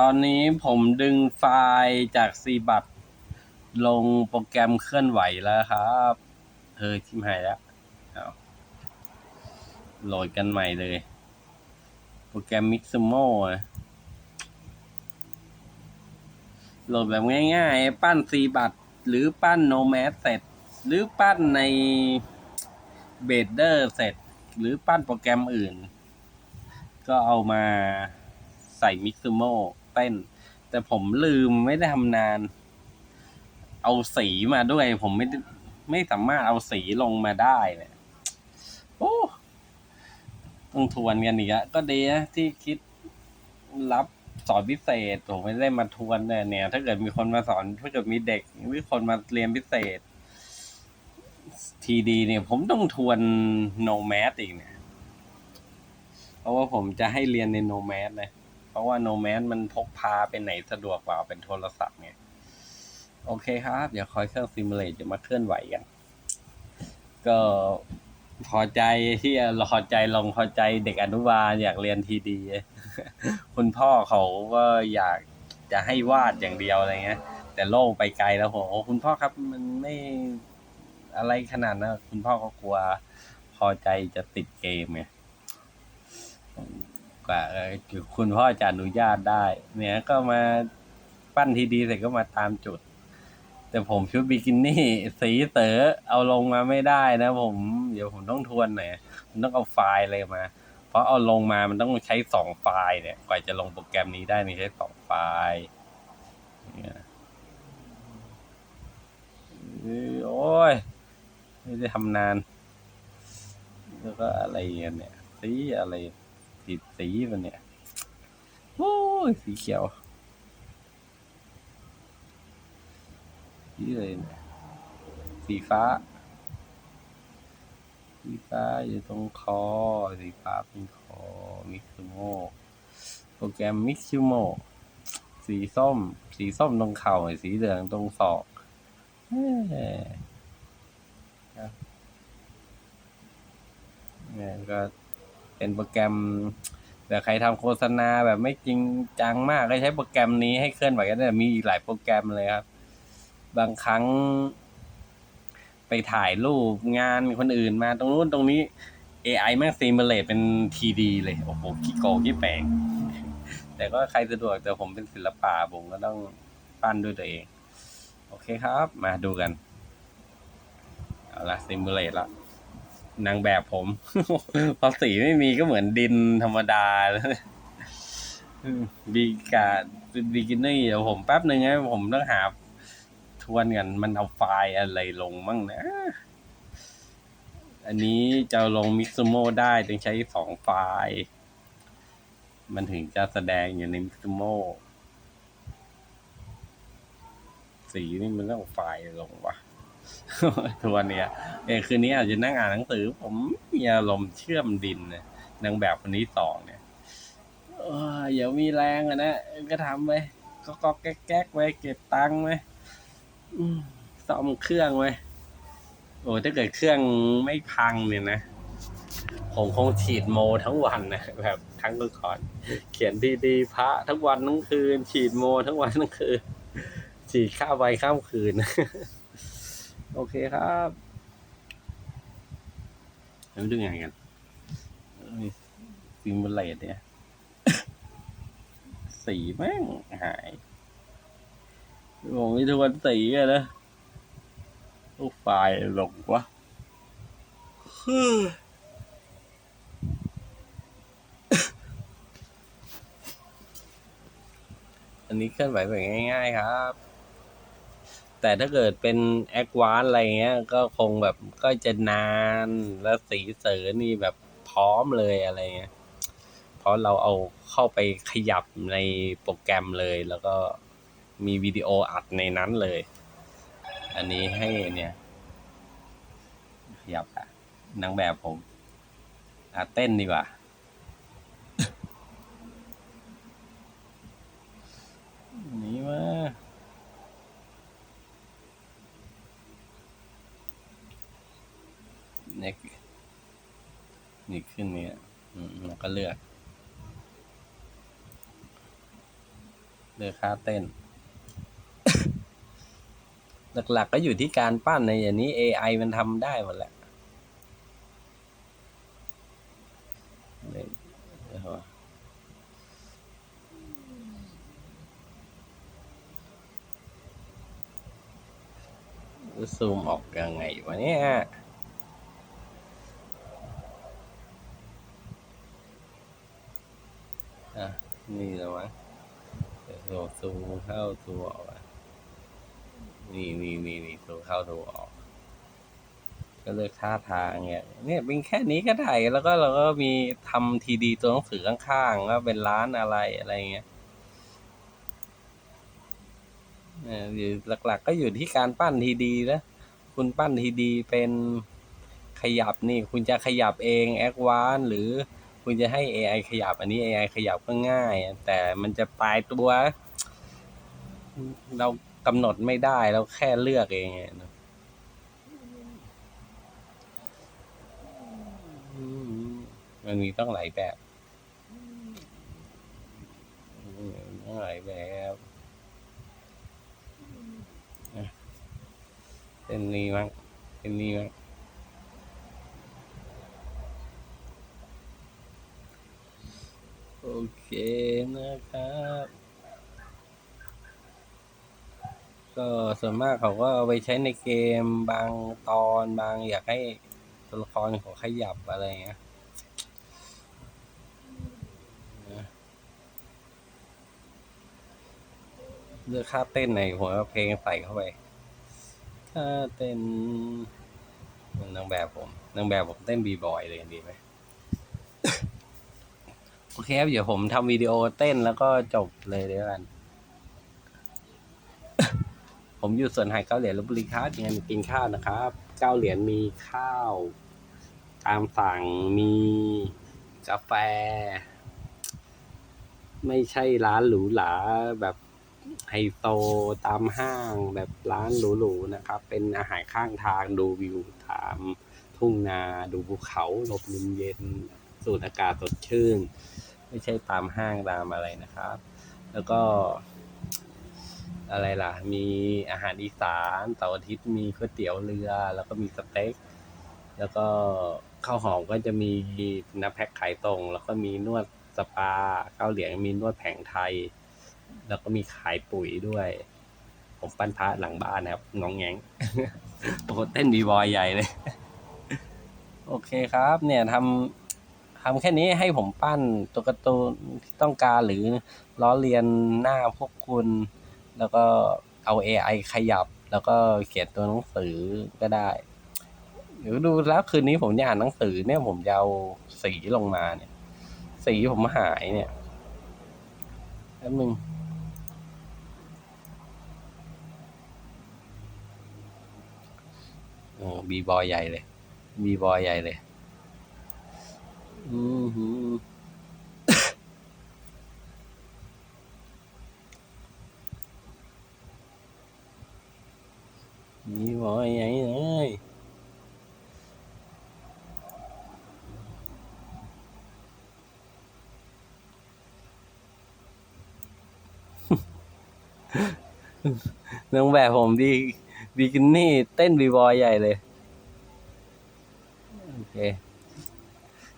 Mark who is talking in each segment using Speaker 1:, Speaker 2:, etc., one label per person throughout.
Speaker 1: ตอนนี้ผมดึงไฟล์จากซีบัตลงโปรแกรมเคลื่อนไหวแล้วครับเฮ้ยทิมหายแล้วเอาโหลดกันใหม่เลย โปรแกรม Mixamo อะโหลดแบบง่ายๆ ปั้นซีบัตหรือปั้นโนแมสเสร็จ หรือปั้นในเบเดอร์เสร็จ หรือปั้นโปรแกรมอื่น ก็เอามาใส่มิกซูโม เต้น แต่ผมลืมไม่ได้ทำนาน เอาสีมาด้วย ผมไม่ไม่สามารถเอาสีลงมาได้เนี่ยโอ้ต้องทวนกันอีกอะก็ดีนะที่คิดรับสอนพิเศษผมไม่ได้มาทวนเนี่ยเนี่ยถ้าเกิดมีคนมาสอนถ้าเกิดมีเด็กหรือคนมาเรียนพิเศษ ทีดีเนี่ย ผมต้องทวนโนแมสอีกเนี่ย เพราะว่าผมจะให้เรียนในโนแมสนะเพ ราะว่าโนแมสมันพกพาไปไหนสะดวกกว่าเป็นโทรศัพท์ไงโอเคครับ เดี๋ยวคอยเครื่องซิมูเลตจะมาเคลื่อนไหวกัน ก็พอใจที่รอใจลงพอใจเด็กอนุบาลอยากเรียนทีดี คุณพ่อเขาก็อยากจะให้วาดอย่างเดียวอะไรเงี้ย แต่โลกไปไกลแล้วผมโอ้คุณพ่อครับมันไม่อะไรขนาดนั้นคุณพ่อก็กลัวพอใจจะติดเกมไง กว่าเออคุณพ่อจะอนุญาตได้ เนี่ยก็มาปั้นทีดีเสร็จก็มาตามจุด แต่ผมชุดบิกินี่ สีเต๋อเอาลงมาไม่ได้นะผม เดี๋ยวผมต้องทวนหน่อยผมต้องเอาไฟล์อะไรมา เพราะเอาลงมามันต้องใช้สองไฟล์เนี่ย กว่าจะลงโปรแกรมนี้ได้นี่ใช้สองไฟล์เนี่ยโอ้ยไม่ได้ทำนาน แล้วก็อะไรเนี่ย สีอะไร สีสีมันเนี่ย โอ้ย สีเขียว สีเนี่ยสีฟ้า สีฟ้าอยู่ตรงคอ สีฟ้าเป็นคอ มิซูโม โปรแกรมมิซูโม สีส้ม สีส้มตรงเข่า สีเหลืองตรงศอกเอ้ยครับเนี่ยก็ เป็นโปรแกรมแต่ใครทำโฆษณาแบบไม่จริงจังมากก็ใช้โปรแกรมนี้ให้เคลื่อนไหวกันได้มีอีกหลายโปรแกรมเลยครับ บางครั้ง ไปถ่ายรูปงานคนอื่นมาตรงนู้นตรงนี้ AI แม่งซีมเลตเป็นทีดีเลย โอ้โหขี้โกงขี้แปลง แต่ก็ใครสะดวกแต่ผมเป็นศิลปะผมก็ต้องปั้นด้วยตัวเอง โอเคครับ มาดูกัน เอาละซิมเลตละ นางแบบผมพอสีไม่มีก็เหมือนดินธรรมดาบีกาบิกินี่เดี๋ยวผมแป๊บหนึ่งนะผมต้องหาทวนกันมันเอาไฟล์อะไรลงมั่งนะ อันนี้จะลงมิกซูโมได้ต้องใช้สองไฟล์ มันถึงจะแสดงอยู่ในมิกซูโมสีนี่มันต้องไฟล์ลงวะ ทวนเนี่ยเออคืนนี้อาจจะนั่งอ่านหนังสือ ผมมีอารมณ์เชื่อมดินนะนางแบบคนนี้สองเนี่ยเอออย่ามีแรงอะนะก็ทำไปก็ก็แก๊กแก๊กไว้เก็บตังค์ไว้ซ่อมเครื่องไว้โอ้ถ้าเกิดเครื่องไม่พังเนี่ยนะผมคงฉีดโมทั้งวันนะแบบครั้งก่อนเขียนดีๆพระทั้งวันทั้งคืน ฉีดโมทั้งวันทั้งคืนฉีดข้ามไปข้ามคืน โอเคครับแล้วมันดูยังไงกันฟิล์มเลตเนี่ย สีแม่งหายผมไม่ทวนสีอะนะลูกไฟล์หลงวะอันนี้เคลื่อนไหวแบบง่าย ๆ ครับ แต่ถ้าเกิดเป็นแอควานอะไรเงี้ย ก็คงแบบก็จะนานแล้วสีเสือนี่แบบพร้อมเลยอะไรเงี้ยเพราะเราเอาเข้าไปขยับในโปรแกรมเลย แล้วก็มีวิดีโออัดในนั้นเลย อันนี้ให้เนี่ย ขยับอะนางแบบผมอะเต้นดีกว่า หนี่มา เนี่ยนี่ขึ้นเนี่ยแล้วก็เลือกเดือกค่าเต้น หลักๆก็อยู่ที่การปั้นในอย่างนี้ AI มันทำได้หมดแหละเนี่ยเดี๋ยวก่อนซูมออกยังไงวะเนี่ย อะนี่แล้วมั้งโหซูเข้าซูออกอะนี่นี่นี่นี่ซูเข้าซูออกก็เลือกท่าทางเนี่ยเนี่ยเป็นแค่นี้ก็ได้แล้วก็เราก็มีทำทีดีตัวหนังสือข้างๆว่าเป็นร้านอะไรอะไรเงี้ยเนี่ยอยู่หลัก ๆ ก็อยู่ที่การปั้นทีดีนะคุณปั้นทีดีเป็นขยับนี่ คุณจะขยับเองแอควานหรือ คุณจะให้ AI ขยับ อันนี้ AI ขยับก็ง่าย แต่มันจะปลายตัว เรากำหนดไม่ได้เราแค่เลือกเองมันมีต้องหลายแบบต้องหลายแบบเป็นนี้มั้งเป็นนี้มั้ง โอ เคนะครับ ก็ส่วนมากเขาก็เอาไปใช้ในเกมบางตอนบางอยากให้ตัวละครเขาขยับอะไรเงี้ยเลือกค่าเต้นไหนผมเอาเพลงใส่เข้าไป ค่าเต้นนางแบบผมนางแบบผมเต้นบีบอยเลยดีไหม โอเคครับเดี๋ยวผมทำวิดีโอเต้นแล้วก็จบเลยเดี๋ยวกัน ผมอยู่ส่วนหาดเก้าเหรียญลบบุรีครับยังไงมากินข้าวนะครับเก้าเหรียญมีข้าว ตามสั่งมีกาแฟ ไม่ใช่ร้านหรูหราแบบไฮโซตามห้างแบบร้านหรูๆนะครับ เป็นอาหารข้างทางดูวิวตามทุ่งนาดูภูเขาลมเย็นสูดอากาศสดชื่น ไม่ใช่ตามห้างตามอะไรนะครับ แล้วก็ อะไรล่ะ มีอาหารอีสานเสาร์อาทิตย์มีก๋วยเตี๋ยวเรือ แล้วก็มีสเต็ก แล้วก็ข้าวหอมก็จะมีน้ำแพ็คขายตรง แล้วก็มีนวดสปาเกาวเหลียงมีนวดแผงไทย แล้วก็มีขายปุ๋ยด้วย ผมปั้นพระหลังบ้านนะครับน้องแงงโอ้เต้นบีบอยใหญ่เลย โอเคครับ เนี่ยทำ ทำแค่นี้ให้ผมปั้นตัวการ์ตูนที่ต้องการหรือล้อเลียนหน้าพวกคุณ แล้วก็เอา AI ขยับ แล้วก็เขียนตัวหนังสือก็ได้เดี๋ยวดูแล้วคืนนี้ผมจะอ่านหนังสือเนี่ยผมจะเอาสีลงมาเนี่ย สีผมหายเนี่ยแป๊บนึงโอ้บีบอยใหญ่เลย บีบอยใหญ่เลย อือหือบีบอยใหญ่เลยนางแบบผมดีบิกินี่เต้นบีบอยใหญ่เลย โอเค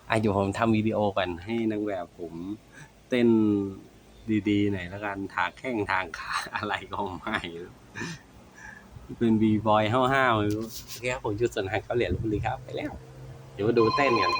Speaker 1: อะเดี๋ยวผมทำวิดีโอกันให้นางแบบผมเต้นดีๆหน่อยแล้วกันทาแข้งทางขาอะไรก็ไม่เป็นบีบอยห้าวๆไม่รู้โอเคครับผมจุดสนหาเขาเหรียญลพบุรีครับ ไปแล้ว เดี๋ยวมาดูเต้นกัน